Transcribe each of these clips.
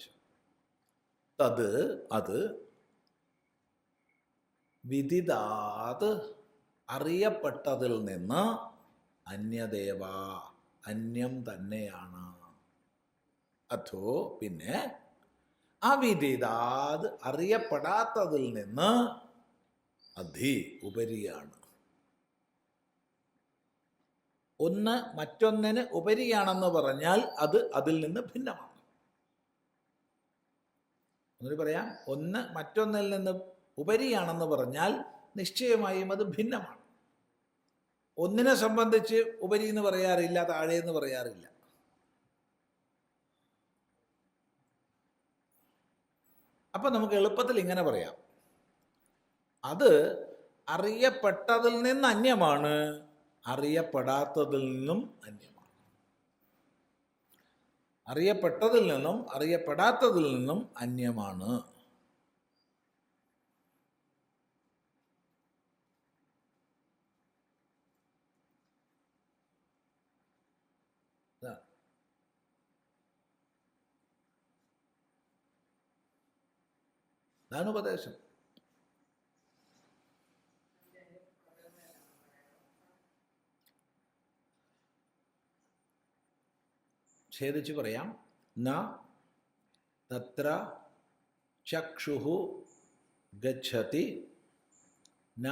ജ്ഞാനോപദേശം തത് അത് വിദിതാത് അറിയപ്പെട്ടതിൽ നിന്ന് അന്യദേവ അന്യം തന്നെയാണ്. അഥോ പിന്നെ അവിദിതാത് അറിയപ്പെടാത്തതിൽ നിന്ന് അധി ഉപരിയാണ്. ഒന്ന് മറ്റൊന്നിന് ഉപരിയാണെന്ന് പറഞ്ഞാൽ അത് അതിൽ നിന്ന് ഭിന്നമാണ്. ഒന്നുകൂടി പറയാം. ഒന്ന് മറ്റൊന്നിൽ നിന്ന് ഉപരിയാണെന്ന് പറഞ്ഞാൽ നിശ്ചയമായും അത് ഭിന്നമാണ്. ഒന്നിനെ സംബന്ധിച്ച് ഉപരി എന്ന് പറയാറില്ല താഴെ എന്ന് പറയാറില്ല. അപ്പം നമുക്ക് എളുപ്പത്തിൽ ഇങ്ങനെ പറയാം. അത് അറിയപ്പെട്ടതിൽ നിന്ന് അന്യമാണ് അറിയപ്പെടാത്തതിൽ നിന്നും അന്യമാണ്. അറിയപ്പെട്ടതിൽ നിന്നും അറിയപ്പെടാത്തതിൽ നിന്നും അന്യമാണ്. ഇതാണ് ഉപദേശം ഛേദിച്ച് പറയാം. ന തത്ര ചക്ഷു ഗച്ഛതി. ന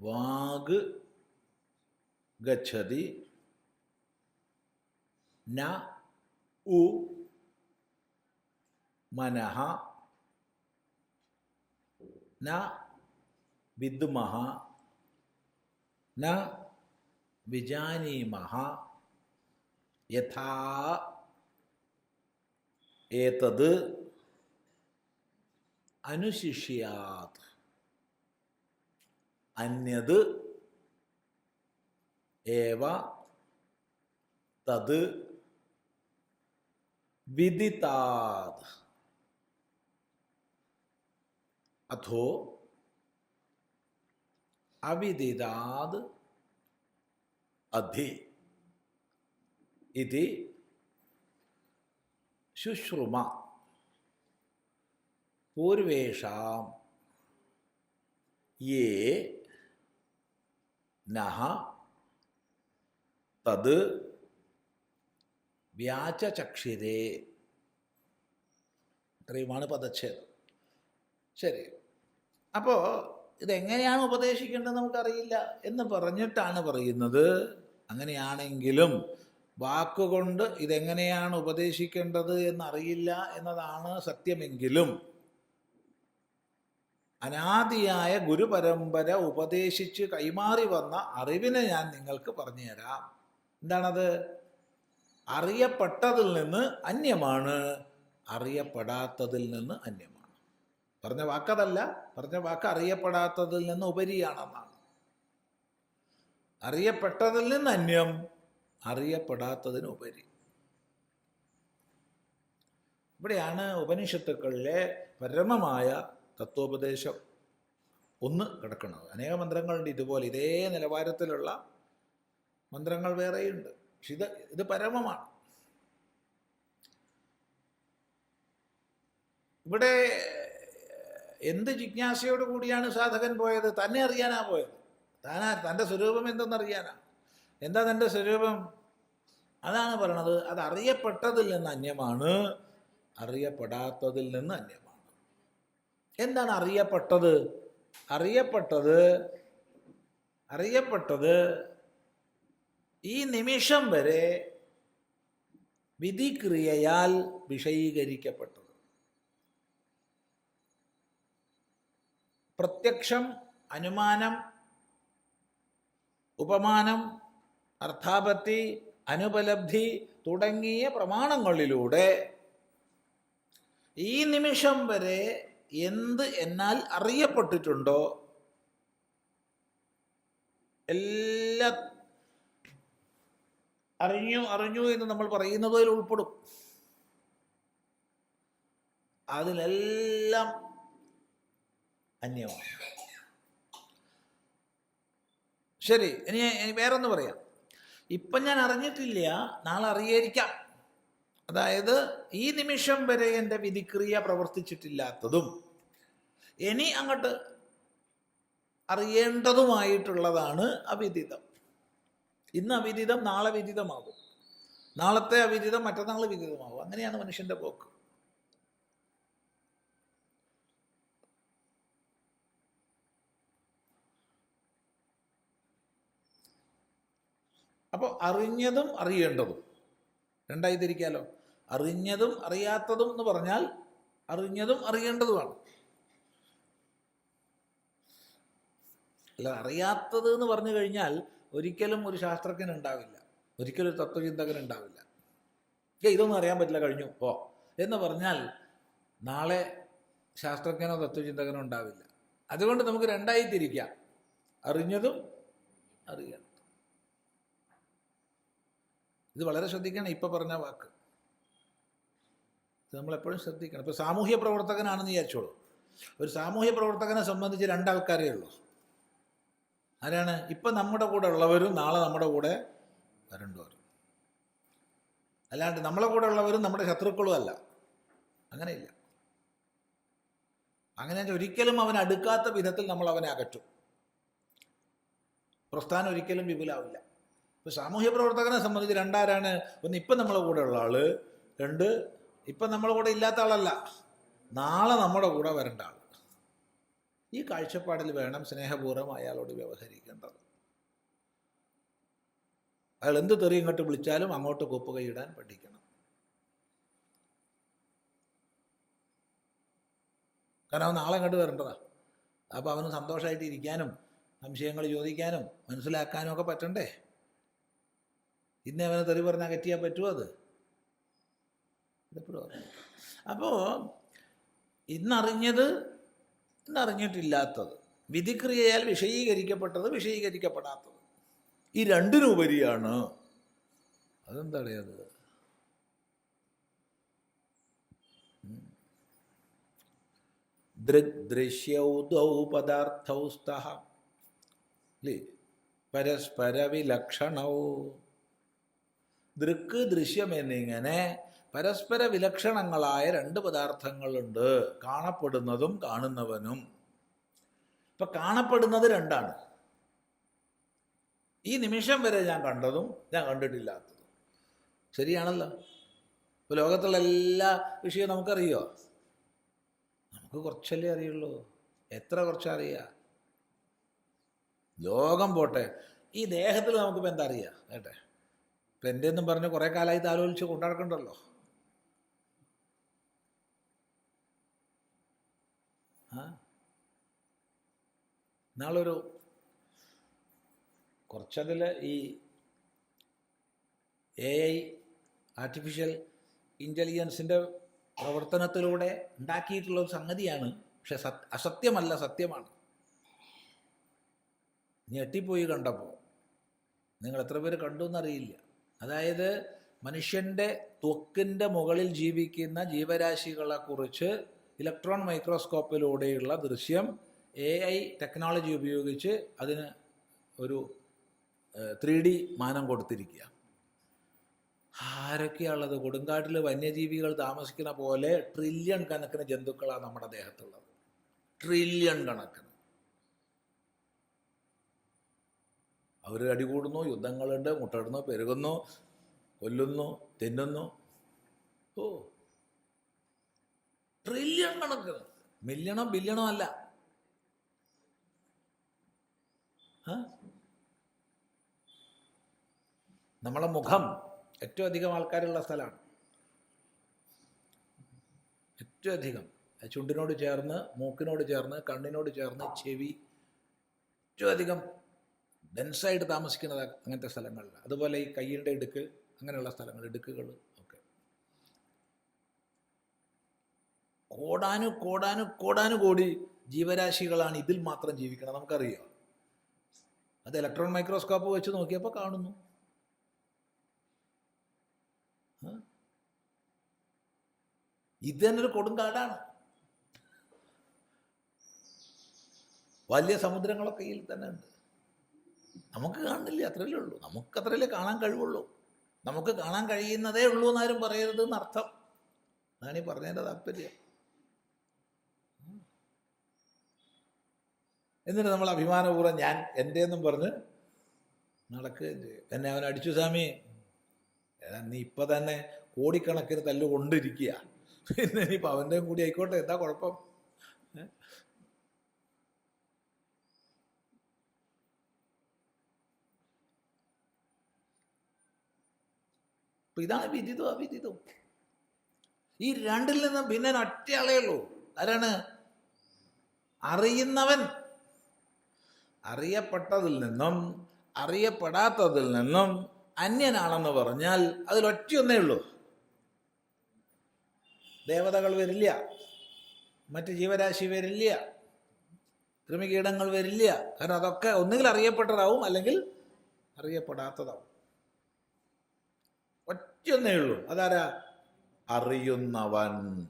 വാഗ് ഗച്ഛതി. ന ഉ മനഃ. ന വിദ്മഃ ന വിജാനീമഃ യഥാ ഏതത് അനുശിഷ്യാത്. അന്യത് ഏവ തത് വിദിതാത്. അഥോ അവിദിതാത് അധി. ഇതി ശുശ്രുമ. പൂർവേഷാം. യേ നഹ തത് വ്യാചചക്ഷിരേ ഇത്രയുമാണ് പദച്ഛേദം. ശരി. അപ്പോൾ ഇതെങ്ങനെയാണ് ഉപദേശിക്കേണ്ടത് നമുക്കറിയില്ല എന്ന് പറഞ്ഞിട്ടാണ് പറയുന്നത്. അങ്ങനെയാണെങ്കിലും വാക്കുകൊണ്ട് ഇതെങ്ങനെയാണ് ഉപദേശിക്കേണ്ടത് എന്നറിയില്ല എന്നതാണ് സത്യമെങ്കിലും അനാദിയായ ഗുരുപരമ്പര ഉപദേശിച്ച് കൈമാറി വന്ന അറിവിനെ ഞാൻ നിങ്ങൾക്ക് പറഞ്ഞുതരാം. എന്താണത്? അറിയപ്പെട്ടതിൽ നിന്ന് അന്യമാണ്. അറിയപ്പെടാത്തതിൽ നിന്ന് അന്യമാണ്. പറഞ്ഞ വാക്കതല്ല പറഞ്ഞ വാക്ക് അറിയപ്പെടാത്തതിൽ നിന്ന് ഉപരിയാണെന്നാണ്. അറിയപ്പെട്ടതിൽ നിന്ന് അന്യം അറിയപ്പെടാത്തതിന് ഉപരി ഇവിടെയാണ് ഉപനിഷത്തുക്കളിലെ പരമമായ തത്വോപദേശം ഒന്ന് കിടക്കുന്നത്. അനേക മന്ത്രങ്ങളുണ്ട് ഇതുപോലെ. ഇതേ നിലവാരത്തിലുള്ള മന്ത്രങ്ങൾ വേറെയുണ്ട്. പക്ഷെ ഇത് ഇത് പരമമാണ്. ഇവിടെ എന്ത് ജിജ്ഞാസയോട് കൂടിയാണ് സാധകൻ പോയത്? തന്നെ അറിയാനാ പോയത്. താനാ തന്റെ സ്വരൂപം എന്തെന്നറിയാനാ? എന്താ തന്റെ സ്വരൂപം? അതാണ് പറയണത്. അത് അറിയപ്പെട്ടതിൽ നിന്ന് അന്യമാണ്. അറിയപ്പെടാത്തതിൽ നിന്ന് അന്യമാണ്. എന്താണ് അറിയപ്പെട്ടത്? അറിയപ്പെട്ടത് അറിയപ്പെട്ടത് ഈ നിമിഷം വരെ വിധിക്രിയയാൽ വിഷയീകരിക്കപ്പെട്ടത്. പ്രത്യക്ഷം അനുമാനം ഉപമാനം അർത്ഥാപത്തി അനുപലബ്ധി തുടങ്ങിയ പ്രമാണങ്ങളിലൂടെ ഈ നിമിഷം വരെ എന്ത് എന്നാൽ അറിയപ്പെട്ടിട്ടുണ്ടോ? എല്ലാ അറിഞ്ഞു അറിഞ്ഞു എന്ന് നമ്മൾ പറയുന്നതിൽ ഉൾപ്പെടും. അതിലെല്ലാം അന്യമാണ്. ശരി ഇനി വേറെ വേറൊന്ന് പറയാം. ഇപ്പം ഞാൻ അറിഞ്ഞിട്ടില്ല. നാളെ അറിയായിരിക്കാം. അതായത് ഈ നിമിഷം വരെ എന്റെ വിധിക്രിയ പ്രവർത്തിച്ചിട്ടില്ലാത്തതും ഇനി അങ്ങോട്ട് അറിയേണ്ടതുമായിട്ടുള്ളതാണ് അവിദിതം ഇന്ന് അവിദിതം നാളെ വിദിതമാകും നാളത്തെ അവിദിതം മറ്റന്നാൾ വിദിതമാകും അങ്ങനെയാണ് മനുഷ്യന്റെ പോക്ക്. അപ്പോൾ അറിഞ്ഞതും അറിയേണ്ടതും. രണ്ടായി തിരിക്കാലോ? അറിഞ്ഞതും അറിയാത്തതും എന്ന് പറഞ്ഞാൽ അറിഞ്ഞതും അറിയേണ്ടതുമാണ്. അല്ല അറിയാത്തത് എന്ന് പറഞ്ഞു കഴിഞ്ഞാൽ ഒരിക്കലും ഒരു ശാസ്ത്രജ്ഞൻ ഉണ്ടാവില്ല ഒരിക്കലും ഒരു തത്വചിന്തകൻ ഉണ്ടാവില്ല ഏ ഇതൊന്നും അറിയാൻ പറ്റില്ല കഴിഞ്ഞു പോ. എന്ന് പറഞ്ഞാൽ നാളെ ശാസ്ത്രജ്ഞനോ തത്വചിന്തകനോ ഉണ്ടാവില്ല. അതുകൊണ്ട് നമുക്ക് രണ്ടായി തിരിക്കാം. അറിഞ്ഞതും അറിയണം. ഇത് വളരെ ശ്രദ്ധിക്കണം ഇപ്പം പറഞ്ഞ വാക്ക്. ഇത് നമ്മളെപ്പോഴും ശ്രദ്ധിക്കണം. ഇപ്പോൾ സാമൂഹ്യ പ്രവർത്തകനാണെന്ന് വിചാരിച്ചോളൂ. ഒരു സാമൂഹ്യ പ്രവർത്തകനെ സംബന്ധിച്ച് രണ്ടാൾക്കാരേ ഉള്ളൂ. ആരാണ്? ഇപ്പം നമ്മുടെ കൂടെ ഉള്ളവരും നാളെ നമ്മുടെ കൂടെ വരണ്ടവരും അല്ലാണ്ട് നമ്മളെ കൂടെ ഉള്ളവരും നമ്മുടെ ശത്രുക്കളും അല്ല. അങ്ങനെയില്ല. അങ്ങനെ ഒരിക്കലും അവൻ അടുക്കാത്ത വിധത്തിൽ നമ്മൾ അവനെ അകറ്റും. പ്രസ്ഥാനം ഒരിക്കലും വിപുലാവില്ല. ഇപ്പോൾ സാമൂഹ്യ പ്രവർത്തകനെ സംബന്ധിച്ച് രണ്ടാരാണ്? ഒന്ന് ഇപ്പം നമ്മളെ കൂടെ ഉള്ള ആൾ രണ്ട് ഇപ്പം നമ്മളെ കൂടെ ഇല്ലാത്ത ആളല്ല. നാളെ നമ്മുടെ കൂടെ വരേണ്ട ആൾ ഈ കാഴ്ചപ്പാടിൽ വേണം സ്നേഹപൂർവം അയാളോട് വ്യവഹരിക്കേണ്ടത്. അയാൾ എന്ത് തെറി ഇങ്ങോട്ട് വിളിച്ചാലും അങ്ങോട്ട് കൊപ്പുകൈയിടാൻ പഠിക്കണം. കാരണം അവൻ നാളെ ഇങ്ങോട്ട് വരേണ്ടതാ. അപ്പോൾ അവന് സന്തോഷമായിട്ട് ഇരിക്കാനും സംശയങ്ങൾ ചോദിക്കാനും മനസ്സിലാക്കാനും ഒക്കെ പറ്റണ്ടേ? ഇന്ന് അവനെ തെറി പറഞ്ഞാൽ കറ്റിയാൻ പറ്റുമോ അത്? ഇതെപ്പോഴും അപ്പോൾ ഇന്നറിഞ്ഞത് ഇന്നറിഞ്ഞിട്ടില്ലാത്തത് വിധിക്രിയയാൽ വിഷയീകരിക്കപ്പെട്ടത് വിഷയീകരിക്കപ്പെടാത്തത്. ഈ രണ്ടിനുപരിയാണ്. അതെന്താണ് അത്? ദൃഗ്ദൃശ്യൗദൗ പദാർത്ഥൗ സ്തഃ അല്ലേ പരസ്പര വിലക്ഷണൗ ദൃക്ക് ദൃശ്യം എന്നിങ്ങനെ പരസ്പര വിലക്ഷണങ്ങളായ രണ്ട് പദാർത്ഥങ്ങളുണ്ട്. കാണപ്പെടുന്നതും കാണുന്നവനും. ഇപ്പൊ കാണപ്പെടുന്നത് രണ്ടാണ്. ഈ നിമിഷം വരെ ഞാൻ കണ്ടതും ഞാൻ കണ്ടിട്ടില്ലാത്തതും. ശരിയാണല്ലോ? ഇപ്പൊ ലോകത്തുള്ള എല്ലാ വിഷയവും നമുക്കറിയോ? നമുക്ക് കുറച്ചല്ലേ അറിയുള്ളൂ. എത്ര കുറച്ചറിയാം? ലോകം പോട്ടെ. ഈ ദേഹത്തിൽ നമുക്കിപ്പോൾ എന്താ അറിയാം? കേട്ടെ. ഇപ്പം എന്റെ എന്നും പറഞ്ഞ് കുറേ കാലമായി താലോലിച്ച് കൊണ്ടുനടക്കണ്ടല്ലോ ആ? നാളൊരു കുറച്ചതിൽ ഈ എ ഐ ആർട്ടിഫിഷ്യൽ ഇന്റലിജൻസിന്റെ പ്രവർത്തനത്തിലൂടെ ഉണ്ടാക്കിയിട്ടുള്ള ഒരു സംഗതിയാണ്. പക്ഷെ സത് അസത്യമല്ല സത്യമാണ്. ഞെട്ടിപ്പോയി കണ്ടപ്പോൾ നിങ്ങൾ എത്ര പേര് കണ്ടു എന്നറിയില്ല അതായത് മനുഷ്യന്റെ ത്വക്കിന്റെ മുകളിൽ ജീവിക്കുന്ന ജീവരാശികളെക്കുറിച്ച് ഇലക്ട്രോൺ മൈക്രോസ്കോപ്പിലൂടെയുള്ള ദൃശ്യം എ ഐ ടെക്നോളജി ഉപയോഗിച്ച് അതിന് ഒരു ത്രീ ഡി മാനം കൊടുത്തിരിക്കുക. ആരൊക്കെയാണുള്ളത്? കൊടുങ്കാട്ടിൽ വന്യജീവികൾ താമസിക്കുന്ന പോലെ ട്രില്യൺ കണക്കിന് ജന്തുക്കളാണ് നമ്മുടെ ദേഹത്തുള്ളത്. ട്രില്യൺ കണക്കിന്. അവർ അടികൂടുന്നു യുദ്ധങ്ങളുണ്ട് മുട്ടടുന്നു പെരുകുന്നു കൊല്ലുന്നു തിന്നുന്നു. ഓ ട്രില്യൺ കണക്കിന് മില്യണോ ബില്യണോ അല്ല. നമ്മളെ മുഖം ഏറ്റവും അധികം ആൾക്കാരുള്ള സ്ഥലമാണ്. ഏറ്റവും അധികം. ചുണ്ടിനോട് ചേർന്ന് മൂക്കിനോട് ചേർന്ന് കണ്ണിനോട് ചേർന്ന് ചെവി. ഏറ്റവും അധികം ഡെൻസായിട്ട് താമസിക്കുന്നത് അങ്ങനത്തെ സ്ഥലങ്ങളിൽ. അതുപോലെ ഈ കയ്യിന്റെ ഇടുക്ക് അങ്ങനെയുള്ള സ്ഥലങ്ങൾ ഇടുക്കുകൾ ഒക്കെ. കോടാനു കോടാനു കോടാനു കോടി ജീവരാശികളാണ് ഇതിൽ മാത്രം ജീവിക്കുന്നത് നമുക്കറിയാം. അത് ഇലക്ട്രോൺ മൈക്രോസ്കോപ്പ് വെച്ച് നോക്കിയപ്പോൾ കാണുന്നു? ഇത് തന്നെ ഒരു കൊടുങ്കാടാണ്. വലിയ സമുദ്രങ്ങളൊക്കെ ഇതിൽ തന്നെ ഉണ്ട്. നമുക്ക് കാണുന്നില്ല? അത്രയല്ലേ ഉള്ളൂ. നമുക്ക് അത്രയല്ലേ കാണാൻ കഴിവുള്ളൂ. നമുക്ക് കാണാൻ കഴിയുന്നതേ ഉള്ളൂ എന്നാരും പറയരുത് എന്നർത്ഥം അതാണ് ഈ പറഞ്ഞതിന്റെ താല്പര്യം. എന്നിട്ട് നമ്മൾ അഭിമാനപൂർവം ഞാൻ എന്റെ എന്നും പറഞ്ഞ് നടക്കുകയും ചെയ്യും. എന്നെ അവൻ അടിച്ചു സ്വാമി. നീ ഇപ്പൊ തന്നെ കോടിക്കണക്കിന് തല്ലുകൊണ്ടിരിക്കുക. പിന്നെ ഇനിയിപ്പോൾ അവന്റെയും കൂടി ആയിക്കോട്ടെ. എന്താ കുഴപ്പം? അപ്പൊ ഇതാണ് വിദിതവും അവിദിതവും ഈ രണ്ടിൽ നിന്ന് പിന്നെ ഒറ്റയാളേ ഉള്ളൂ. ആരാണ്? അറിയുന്നവൻ. അറിയപ്പെട്ടതിൽ നിന്നും അറിയപ്പെടാത്തതിൽ നിന്നും അന്യനാണെന്ന് പറഞ്ഞാൽ അതിലൊറ്റയൊന്നേ ഉള്ളൂ. ദേവതകൾ വരില്ല. മറ്റ് ജീവരാശി വരില്ല. കൃമികീടങ്ങൾ വരില്ല. കാരണം അതൊക്കെ ഒന്നുകിൽ അറിയപ്പെട്ടതാവും അല്ലെങ്കിൽ അറിയപ്പെടാത്തതാവും. ഒറ്റയൊന്നേ ഉള്ളൂ. അതാരാ? അറിയുന്നവൻ.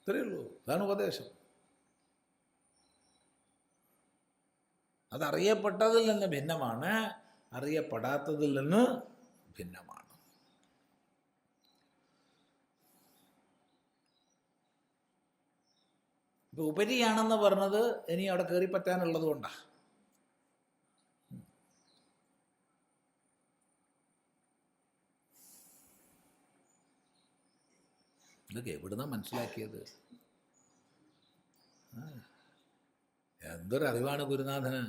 ഇത്രയേ ഉള്ളൂ. അതാണ് ഉപദേശം. അതറിയപ്പെട്ടതിൽ നിന്ന് ഭിന്നമാണ് അറിയപ്പെടാത്തതിൽ നിന്ന് ഭിന്നമാണ്. ഇപ്പൊ ഉപരിയാണെന്ന് പറഞ്ഞത് ഇനി അവിടെ കയറി പറ്റാനുള്ളത് കൊണ്ടാ. ഇതൊക്കെ എവിടുന്ന മനസ്സിലാക്കിയത്? എന്തൊരറിവാണ് ഗുരുനാഥന്?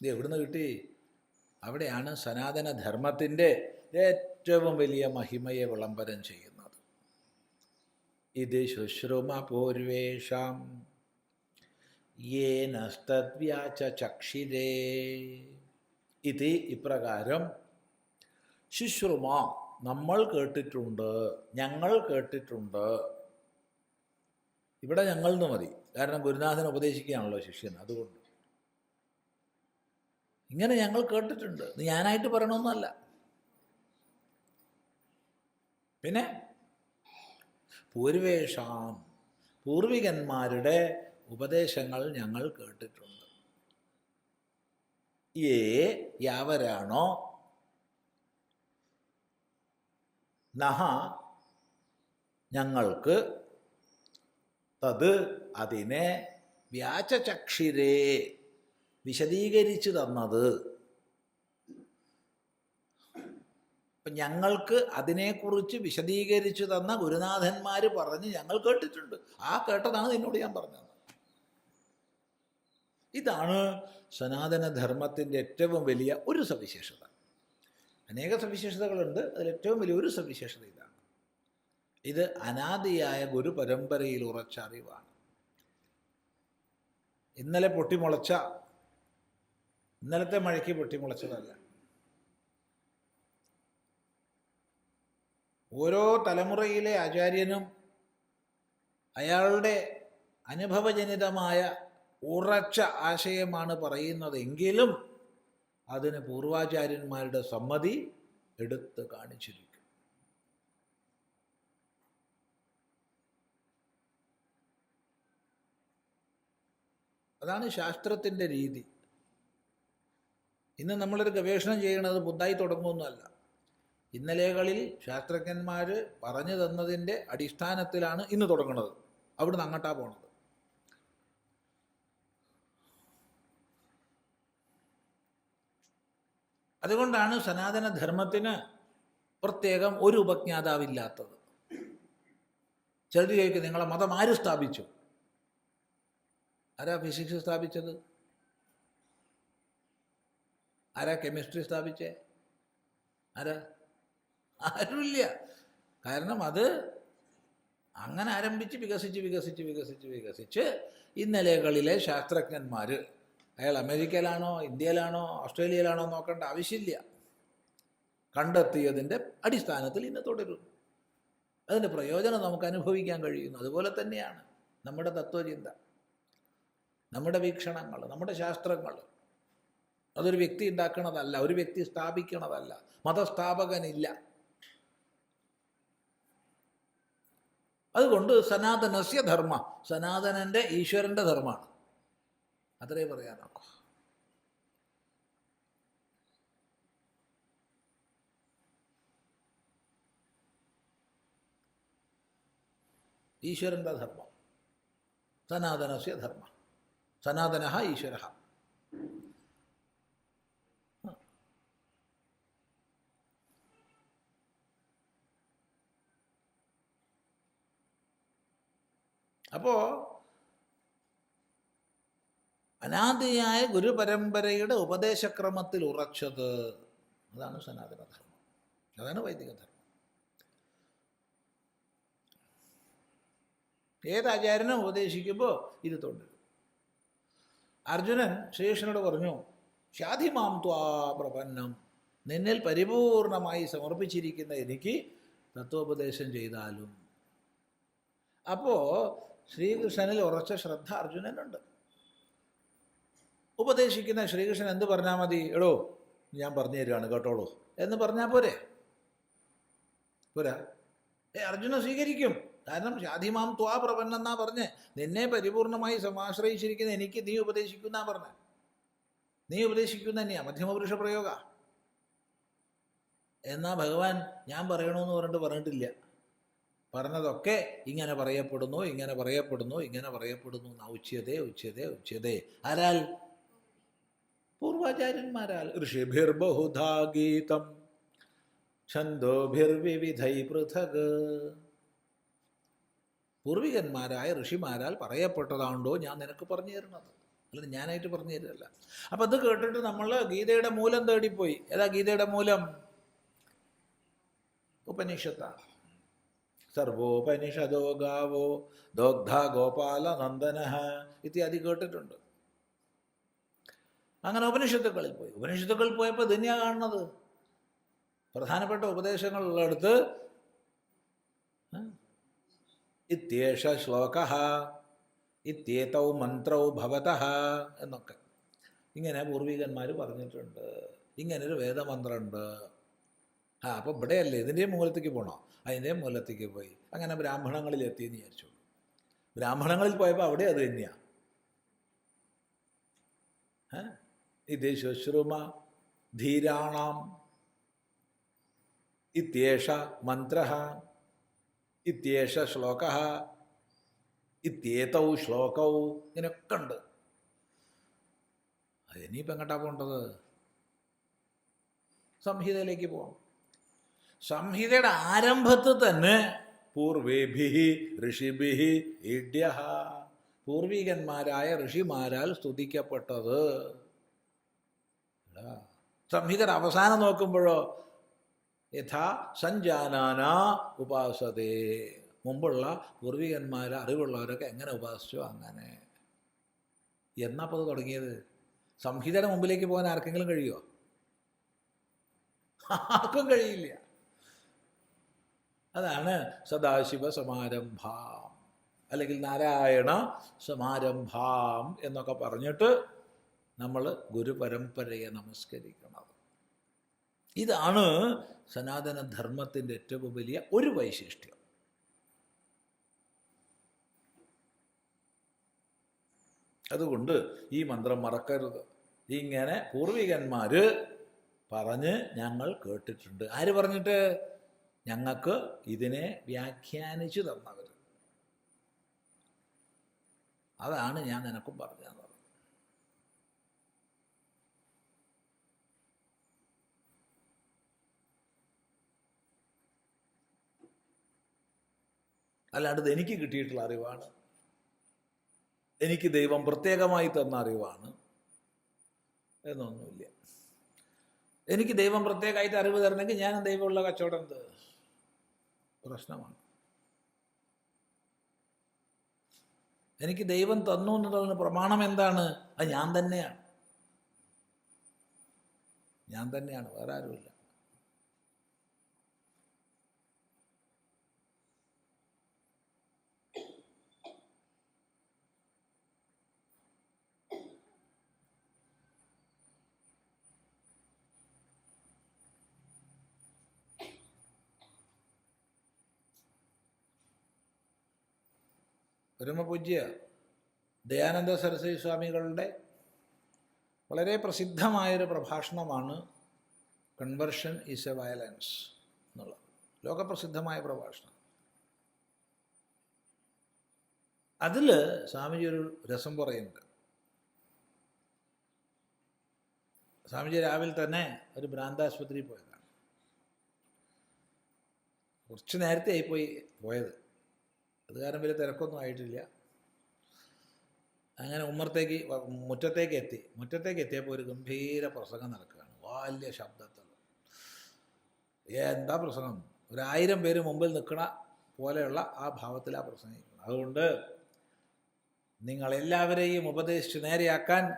ഇത് എവിടുന്ന് കിട്ടി? അവിടെയാണ് സനാതന ധർമ്മത്തിന്റെ ഏറ്റവും വലിയ മഹിമയെ വിളംബരം ചെയ്യുന്നത്. ഇത് ശുശ്രുമ പൂർവേഷാം. യേനസ്തദ്വ്യാച ചക്ഷിരേ ഇത് ഇപ്രകാരം ശുശ്രുമ നമ്മൾ കേട്ടിട്ടുണ്ട് ഞങ്ങൾ കേട്ടിട്ടുണ്ട്. ഇവിടെ ഞങ്ങൾ എന്ന് മതി. കാരണം ഗുരുനാഥൻ ഉപദേശിക്കുകയാണല്ലോ ശിഷ്യൻ അതുകൊണ്ട്. ഇങ്ങനെ ഞങ്ങൾ കേട്ടിട്ടുണ്ട്. ഞാനായിട്ട് പറയണമെന്നല്ല പിന്നെ പൂർവേഷാം പൂർവികന്മാരുടെ ഉപദേശങ്ങൾ ഞങ്ങൾ കേട്ടിട്ടുണ്ട്. ഏ യാവരാണോ? നഹ ഞങ്ങൾക്ക് തത് അതിനെ വ്യാചചക്ഷിരേ വിശദീകരിച്ചു തന്നത്. അപ്പം ഞങ്ങൾക്ക് അതിനെക്കുറിച്ച് വിശദീകരിച്ചു തന്ന ഗുരുനാഥന്മാർ പറഞ്ഞ് ഞങ്ങൾ കേട്ടിട്ടുണ്ട്. ആ കേട്ടതാണ് നിന്നോട് ഞാൻ പറഞ്ഞത്. ഇതാണ് സനാതനധർമ്മത്തിന്റെ ഏറ്റവും വലിയ ഒരു സവിശേഷത. അനേക സവിശേഷതകളുണ്ട്. അതിൽ ഏറ്റവും വലിയ ഒരു സവിശേഷത ഇതാണ്. ഇത് അനാദിയായ ഗുരു പരമ്പരയിൽ ഉറച്ച അറിവാണ്. ഇന്നലെ പൊട്ടിമുളച്ച ഇന്നലത്തെ മഴയ്ക്ക് പൊട്ടിമുളച്ചതല്ല. ഓരോ തലമുറയിലെ ആചാര്യനും അയാളുടെ അനുഭവജനിതമായ ഉറച്ച ആശയമാണ് പറയുന്നതെങ്കിലും അതിന് പൂർവാചാര്യന്മാരുടെ സമ്മതി എടുത്ത് കാണിച്ചിരിക്കും. അതാണ് ശാസ്ത്രത്തിന്റെ രീതി. ഇന്ന് നമ്മളൊരു ഗവേഷണം ചെയ്യണത് പുതുതായി തുടങ്ങുമെന്നല്ല ഇന്നലെകളിൽ ശാസ്ത്രജ്ഞന്മാർ പറഞ്ഞു തന്നതിന്റെ അടിസ്ഥാനത്തിലാണ് ഇന്ന് തുടങ്ങുന്നത്. അവിടുന്ന് അങ്ങോട്ടാ പോണത്. അതുകൊണ്ടാണ് സനാതന ധർമ്മത്തിന് പ്രത്യേകം ഒരു ഉപജ്ഞാതാവില്ലാത്തത്. ചിലർ ചോദിക്കും നിങ്ങളെ മതം ആര് സ്ഥാപിച്ചു? ആരാ ഫിസിക്സ് സ്ഥാപിച്ചത്? ആരാ കെമിസ്ട്രി സ്ഥാപിച്ചേ? ആരാ ആരുമില്ല. കാരണം അത് അങ്ങനെ ആരംഭിച്ച് വികസിച്ച് വികസിച്ച് വികസിച്ച് വികസിച്ച് ഇന്നലെകളിലെ ശാസ്ത്രജ്ഞന്മാർ അയാൾ അമേരിക്കയിലാണോ ഇന്ത്യയിലാണോ ഓസ്ട്രേലിയയിലാണോ നോക്കേണ്ട ആവശ്യമില്ല. കണ്ടെത്തിയതിന്റെ അടിസ്ഥാനത്തിൽ ഇന്ന് തുടരുന്നു അതിന്റെ പ്രയോജനം നമുക്ക് അനുഭവിക്കാൻ കഴിയുന്നു. അതുപോലെ തന്നെയാണ് നമ്മുടെ തത്വചിന്ത നമ്മുടെ വീക്ഷണങ്ങൾ നമ്മുടെ ശാസ്ത്രങ്ങൾ. അതൊരു വ്യക്തി ഉണ്ടാക്കണതല്ല ഒരു വ്യക്തി സ്ഥാപിക്കണതല്ല. മതസ്ഥാപകനില്ല. അതുകൊണ്ട് സനാതനസ്യ ധർമ്മ. സനാതനന്റെ ഈശ്വരന്റെ ധർമ്മമാണ്. അത്രേ പറയാനൊക്കെ ഈശ്വരന്റെ ധർമ്മം. സനാതനസ്യ ധർമ്മ. സനാതന ഈശ്വര അപ്പോ അനാദിയായ ഗുരുപരമ്പരയുടെ ഉപദേശക്രമത്തിൽ ഉറച്ചത് അതാണ് സനാതനധർമ്മം. അതാണ് വൈദികധർമ്മം. ഏത് ആചാര്യനും ഉപദേശിക്കുമ്പോൾ ഇത് തുടരും അർജുനൻ ശ്രീകൃഷ്ണനോട് പറഞ്ഞു ശാധിമാം ത്വാ പ്രപന്നം. നിന്നിൽ പരിപൂർണമായി സമർപ്പിച്ചിരിക്കുന്ന എനിക്ക് തത്വോപദേശം ചെയ്താലും. അപ്പോൾ ശ്രീകൃഷ്ണനിൽ ഉറച്ച ശ്രദ്ധ അർജുനനുണ്ട്. ഉപദേശിക്കുന്ന ശ്രീകൃഷ്ണൻ എന്ത് പറഞ്ഞാൽ മതി? എടോ ഞാൻ പറഞ്ഞു തരികയാണ് കേട്ടോളൂ. എന്ന് പറഞ്ഞാൽ പോരെ? പോരാ. ഏ അർജുന സ്വീകരിക്കും. കാരണം ഷാധിമാം ത്വാ പ്രപന്നെന്നാ പറഞ്ഞ്. നിന്നെ പരിപൂർണമായി സമാശ്രയിച്ചിരിക്കുന്ന എനിക്ക് നീ ഉപദേശിക്കുന്ന പറഞ്ഞ. നീ ഉപദേശിക്കുന്ന തന്നെയാ മധ്യമപുരുഷ പ്രയോഗ. എന്നാ ഭഗവാൻ ഞാൻ പറയണമെന്ന് പറഞ്ഞിട്ട് പറഞ്ഞിട്ടില്ല. പറഞ്ഞതൊക്കെ ഇങ്ങനെ പറയപ്പെടുന്നു ഇങ്ങനെ പറയപ്പെടുന്നു ഇങ്ങനെ പറയപ്പെടുന്നു. എന്നാ ഉച്ചതേ ഉച്ചതേ ഉച്ചതേ ആരാൽ? പൂർവാചാര്യന്മാരാൽ. ഋഷിഭിർ ബഹുധാ ഗീതം ഛന്ദോഭിർവിവിധൈ പൃഥക്. പൂർവികന്മാരായ ഋഷിമാരാൽ പറയപ്പെട്ടതാണ്ടോ ഞാൻ നിനക്ക് പറഞ്ഞു തരുന്നത്? അല്ലെങ്കിൽ ഞാനായിട്ട് പറഞ്ഞു തരില്ല അപ്പം അത് കേട്ടിട്ട് നമ്മൾ ഗീതയുടെ മൂലം തേടിപ്പോയി. ഏതാ ഗീതയുടെ മൂലം? ഉപനിഷത്താണ് സർവോപനിഷദോ ഗാവോ ദോഗ്ധ ഗോപാല നന്ദന ഇത്യാദി കേട്ടിട്ടുണ്ട്. അങ്ങനെ ഉപനിഷത്തുക്കളിൽ പോയി. ഉപനിഷത്തുക്കളിൽ പോയപ്പോൾ തന്നെയാണ് കാണുന്നത്. പ്രധാനപ്പെട്ട ഉപദേശങ്ങളുള്ളടുത്ത് ഇത്യേഷ ശ്ലോക ഇത്യേതൗ മന്ത്രൗ ഭവത എന്നൊക്കെ. ഇങ്ങനെ പൂർവികന്മാർ പറഞ്ഞിട്ടുണ്ട്. ഇങ്ങനൊരു വേദമന്ത്രമുണ്ട്. ആ അപ്പോൾ ഇവിടെയല്ലേ? ഇതിന്റെയും മൂലത്തേക്ക് പോകണോ അതിന്റെയും മൂലത്തേക്ക് പോയി. അങ്ങനെ ബ്രാഹ്മണങ്ങളിൽ എത്തിയെന്ന് വിചാരിച്ചു. ബ്രാഹ്മണങ്ങളിൽ പോയപ്പോൾ അവിടെ അത് തന്നെയാണ് ഇത് ശുശ്രുമ ധീരാണാം. ഇത്യേഷ മന്ത്ര ഇത്യേഷ ശ്ലോക ഇത്യേതൗ ശ്ലോകൗ. ഇങ്ങനെയൊക്കെ ഉണ്ട്. അതിനിപ്പോൾ എങ്ങോട്ടാണ് പോകേണ്ടത്? സംഹിതയിലേക്ക് പോകണം. സംഹിതയുടെ ആരംഭത്തിൽ തന്നെ പൂർവേഭി ഋഷിഭി ഇഡ്യ പൂർവികന്മാരായ ഋഷിമാരാൽ സ്തുതിക്കപ്പെട്ടത്. സംഹിതർ അവസാനം നോക്കുമ്പോഴോ? യഥാ സഞ്ജാനാന ഉപാസതേ. മുമ്പുള്ള പൂർവികന്മാർ അറിവുള്ളവരൊക്കെ എങ്ങനെ ഉപാസിച്ചു അങ്ങനെ? എന്നപ്പോൾ അത് തുടങ്ങിയത്? സംഹിതയുടെ മുമ്പിലേക്ക് പോകാൻ ആർക്കെങ്കിലും കഴിയുമോ ആർക്കും കഴിയില്ല. അതാണ് സദാശിവ സമാരംഭാം അല്ലെങ്കിൽ നാരായണ സമാരംഭാം എന്നൊക്കെ പറഞ്ഞിട്ട് നമ്മൾ ഗുരുപരമ്പരയെ നമസ്കരിക്കണം. ഇതാണ് സനാതന ധർമ്മത്തിന്റെ ഏറ്റവും വലിയ ഒരു വൈശിഷ്ട്യം. അതുകൊണ്ട് ഈ മന്ത്രം മറക്കരുത്. ഇങ്ങനെ പൂർവികന്മാർ പറഞ്ഞ് ഞങ്ങൾ കേട്ടിട്ടുണ്ട്. ആര് പറഞ്ഞിട്ട്? ഞങ്ങൾക്ക് ഇതിനെ വ്യാഖ്യാനിച്ചു തന്നവർ അതാണ് ഞാൻ നിനക്കും പറഞ്ഞു തന്നത് അല്ലാണ്ട് എനിക്ക് കിട്ടിയിട്ടുള്ള അറിവാണ്. എനിക്ക് ദൈവം പ്രത്യേകമായി തന്ന അറിവാണ്. എന്നൊന്നുമില്ല. എനിക്ക് ദൈവം പ്രത്യേകമായിട്ട് അറിവ് തരണമെങ്കിൽ ഞാൻ ദൈവമുള്ള കച്ചവടം എന്ത്? പ്രശ്നമാണ്. എനിക്ക് ദൈവം തന്നു എന്നുള്ളതിന് പ്രമാണം എന്താണ്? അത് ഞാൻ തന്നെയാണ്. ഞാൻ തന്നെയാണ് വേറെ ആരുമില്ല. പരമപൂജ്യ ദയാനന്ദ സരസ്വതി സ്വാമികളുടെ വളരെ പ്രസിദ്ധമായൊരു പ്രഭാഷണമാണ് കൺവെർഷൻ ഈസ് എ വയലൻസ് എന്നുള്ളത്. ലോകപ്രസിദ്ധമായ പ്രഭാഷണം. അതിൽ സ്വാമിജി ഒരു രസം പറയുന്നുണ്ട്. സ്വാമിജി രാവിലെ തന്നെ ഒരു ഭ്രാന്താശുപത്രിയിൽ പോയതാണ്. കുറച്ച് നേരത്തെ ആയിപ്പോയി പോയത്. അത് കാരണം വലിയ തിരക്കൊന്നും ആയിട്ടില്ല. അങ്ങനെ ഉമ്മറത്തേക്ക് വ- മുറ്റത്തേക്ക് എത്തി മുറ്റത്തേക്ക് എത്തിയപ്പോൾ ഒരു ഗംഭീര പ്രസംഗം നടക്കുകയാണ്. വലിയ ശബ്ദത്തിൽ. എന്താ പ്രസംഗം? ഒരായിരം പേര് മുമ്പിൽ നിൽക്കണ പോലെയുള്ള ആ ഭാവത്തിലാണ് പ്രസംഗിക്കുന്നത്. അതുകൊണ്ട് നിങ്ങളെല്ലാവരെയും ഉപദേശിച്ച് നേരെയാക്കാൻ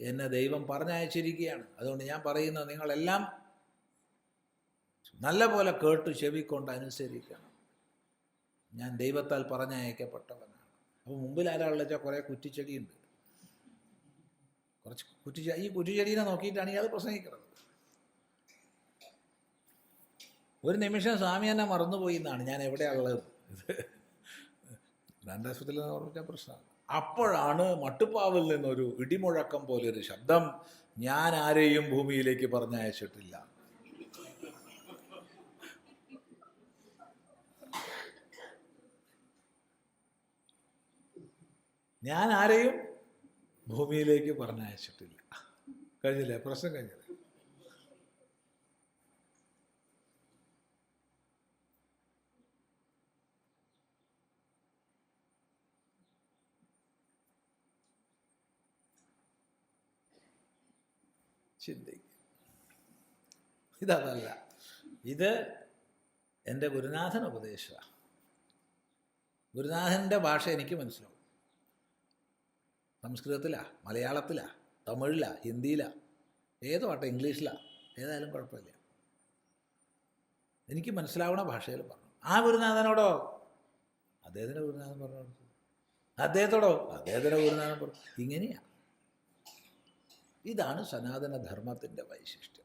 എന്നെ ദൈവം പറഞ്ഞയച്ചിരിക്കുകയാണ്. അതുകൊണ്ട് ഞാൻ പറയുന്നത് നിങ്ങളെല്ലാം നല്ല പോലെ കേട്ട് ചെവിക്കൊണ്ട് അനുസരിക്കണം. ഞാൻ ദൈവത്താൽ പറഞ്ഞയക്കപ്പെട്ടവനാണ്. അപ്പോൾ മുമ്പിൽ ആരാളെന്ന് വെച്ചാൽ കുറേ കുറ്റിച്ചെടിയുണ്ട്. കുറച്ച് കുറ്റിച്ച ഈ കുറ്റിച്ചെടീനെ നോക്കിയിട്ടാണ് ഇയാൾ പ്രസംഗിക്കുന്നത് ഒരു നിമിഷം സ്വാമി എന്നെ മറന്നുപോയി എന്നാണ് ഞാൻ എവിടെയാണുള്ളത് ഇത് എന്ന് പറഞ്ഞാൽ പ്രശ്നമാണ്. അപ്പോഴാണ് മട്ടുപ്പാവിൽ നിന്നൊരു ഇടിമുഴക്കം പോലെ ഒരു ശബ്ദം ഞാൻ ആരെയും ഭൂമിയിലേക്ക് പറഞ്ഞയച്ചിട്ടില്ല. ഞാൻ ആരെയും ഭൂമിയിലേക്ക് പറഞ്ഞയച്ചിട്ടില്ല. കഴിഞ്ഞില്ലേ? പ്രശ്നം കഴിഞ്ഞില്ലേ? ചിന്തിക്കും. ഇതല്ല ഇത് എന്റെ ഗുരുനാഥൻ ഉപദേശമാണ് ഗുരുനാഥന്റെ ഭാഷ എനിക്ക് മനസ്സിലാവും. സംസ്കൃതത്തിലാ മലയാളത്തിലാ തമിഴിലാ ഹിന്ദിയിലാ ഏതോ ആട്ടെ ഇംഗ്ലീഷിലാ ഏതായാലും കുഴപ്പമില്ല. എനിക്ക് മനസ്സിലാവണ ഭാഷയിൽ പറഞ്ഞു. ആ ഗുരുനാഥനോടോ? അദ്ദേഹത്തിന്റെ ഗുരുനാഥൻ പറഞ്ഞു. കൊടുത്തു അദ്ദേഹത്തോടോ? അദ്ദേഹത്തിന്റെ ഗുരുനാഥൻ പറഞ്ഞു. ഇങ്ങനെയാ. ഇതാണ് സനാതന ധർമ്മത്തിന്റെ വൈശിഷ്ട്യം.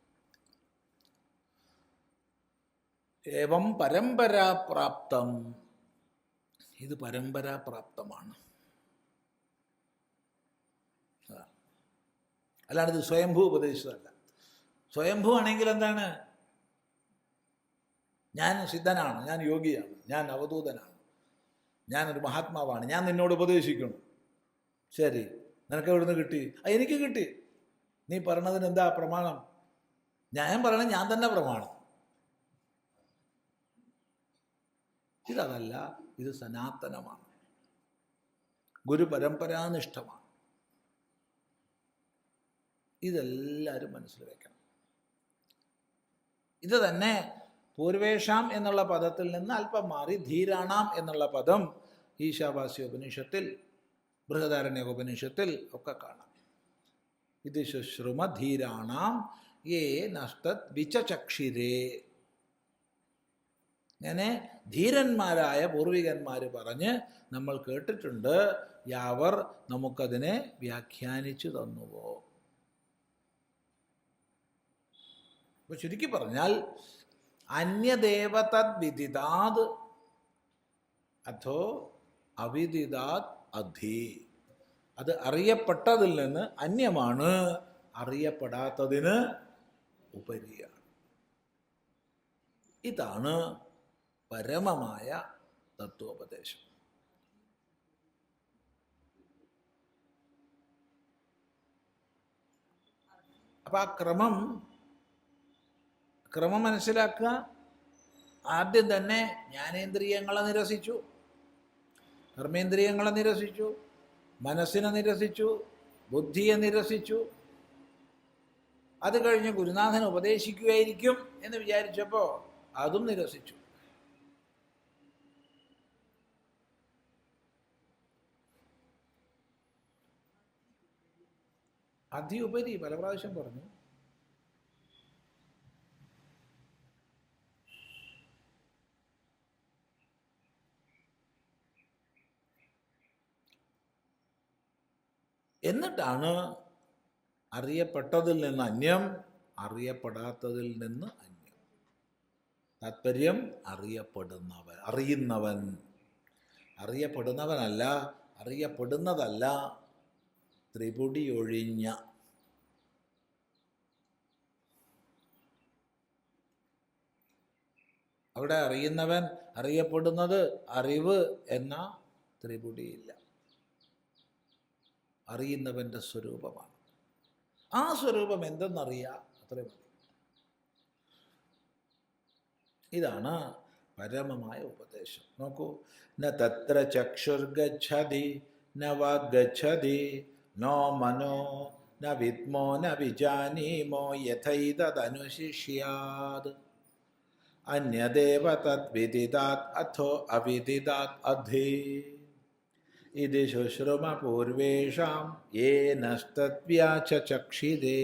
ഏവം പരമ്പരാപ്രാപ്തം. ഇത് പരമ്പരാപ്രാപ്തമാണ് അതാണ്. അല്ലാണ്ട് ഇത് സ്വയംഭൂ ഉപദേശിച്ചതല്ല. സ്വയംഭൂ ആണെങ്കിൽ എന്താണ്? ഞാൻ സിദ്ധനാണ് ഞാൻ യോഗിയാണ് ഞാൻ അവധൂതനാണ് ഞാനൊരു മഹാത്മാവാണ് ഞാൻ നിന്നോട് ഉപദേശിക്കണം ശരി നിനക്ക് എവിടുന്ന് കിട്ടി? എനിക്ക് കിട്ടി. നീ പറഞ്ഞതിന് എന്താ പ്രമാണം? ഞാൻ പറയണ ഞാൻ തന്നെ പ്രമാണം. ഇതല്ല ഇത് സനാതനമാണ്. ഗുരു പരമ്പരാനിഷ്ഠമാണ്. ഇതെല്ലാവരും മനസ്സിൽ വെക്കണം. ഇത് തന്നെ പൂർവേഷാം എന്നുള്ള പദത്തിൽ നിന്ന് അല്പം മാറി ധീരാണാം എന്നുള്ള പദം ഈശാവാസ്യ ഉപനിഷത്തിൽ ബൃഹദാരണ്യ ഉപനിഷത്തിൽ ഒക്കെ കാണാം. ഇത് ശുശ്രുമ ധീരാണാം ഏ നഷ്ടത് വിചചക്ഷിരേ. അങ്ങനെ ധീരന്മാരായ പൂർവികന്മാർ പറഞ്ഞ് നമ്മൾ കേട്ടിട്ടുണ്ട് യാവർ നമുക്കതിനെ വ്യാഖ്യാനിച്ചു തന്നുവോ? അപ്പൊ ചുരുക്കി പറഞ്ഞാൽ അന്യദേവതദ്വിദിതാത് അഥോ അവിദിതാത് അധി. അത് അറിയപ്പെട്ടതിൽ നിന്ന് അന്യമാണ്. അറിയപ്പെടാത്തതിന് ഉപരിയാണ്. ഇതാണ് പരമമായ തത്വോപദേശം. അപ്പം ആ ക്രമം ക്രമം മനസ്സിലാക്കുക. ആദ്യം തന്നെ ജ്ഞാനേന്ദ്രിയങ്ങളെ നിരസിച്ചു. കർമ്മേന്ദ്രിയങ്ങളെ നിരസിച്ചു. മനസ്സിനെ നിരസിച്ചു. ബുദ്ധിയെ നിരസിച്ചു. അത് കഴിഞ്ഞ് ഗുരുനാഥൻ ഉപദേശിക്കുകയായിരിക്കും എന്ന് വിചാരിച്ചപ്പോൾ അതും നിരസിച്ചു. അതിയുപരി പല പ്രാവശ്യം പറഞ്ഞു. എന്നിട്ടാണ് അറിയപ്പെട്ടതിൽ നിന്ന് അന്യം അറിയപ്പെടാത്തതിൽ നിന്ന് അന്യം. താത്പര്യം അറിയപ്പെടുന്നവൻ അറിയുന്നവൻ. അറിയപ്പെടുന്നവനല്ല അറിയപ്പെടുന്നതല്ല. ത്രിപുടിയൊഴിഞ്ഞ. അവിടെ അറിയുന്നവൻ അറിയപ്പെടുന്നത് അറിവ് എന്ന ത്രിപുടിയില്ല. അറിയുന്നവന്റെ സ്വരൂപമാണ്. ആ സ്വരൂപം എന്തെന്നറിയാം അത്രയും മതി ഇതാണ് പരമമായ ഉപദേശം. നോക്കൂ. ന തത്ര ചക്ഷുർഗതി ന വാഗച്ഛതി നോ മനോ ന വിദ്മോ ന വിജാനീമോ യഥൈതദനുശിഷ്യാത്. അന്യദേവ തദ്വിദിതാത് അഥോ അവിദിതാത് അധി. ഇത് ശുശ്രുമ പൂർവേഷാം യേനസ്തദ്വ്യാച ചക്ഷിതേ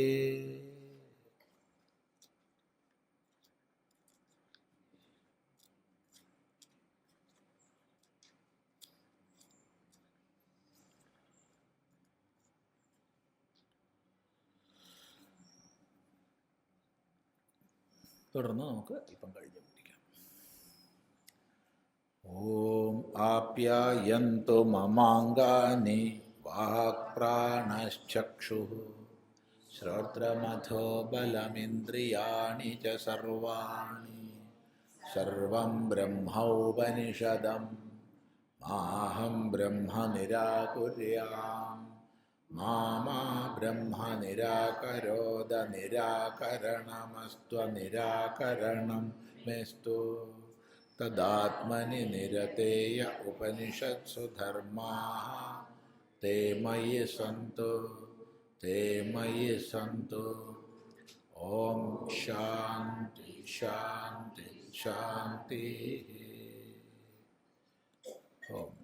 തുടർന്ന് നമുക്ക് ഇപ്പം കഴിഞ്ഞ് പിടിക്കാം ഓം ആപ്യായന്തു മമാങ്കാനി വാക്പ്രാണശ്ചക്ഷു ശ്രോത്രമഥോ ബലമിന്ദ്രിയാണി ച സർവാണി സർവം ബ്രഹ്മോപനിഷദം മാഹം ബ്രഹ്മ നിരാകുര്യാം മാമാ ബ്രഹ്മ നിരാകരോദ നിരാകരണമസ്ത്വനിരാകരണം മെസ്തു तदात्मनि निरतेय उपनिषत्सु धर्मा। ते मयि सन्तु, ते मयि सन्तु। ॐ शान्ति शान्ति, शान्तिः। ओम्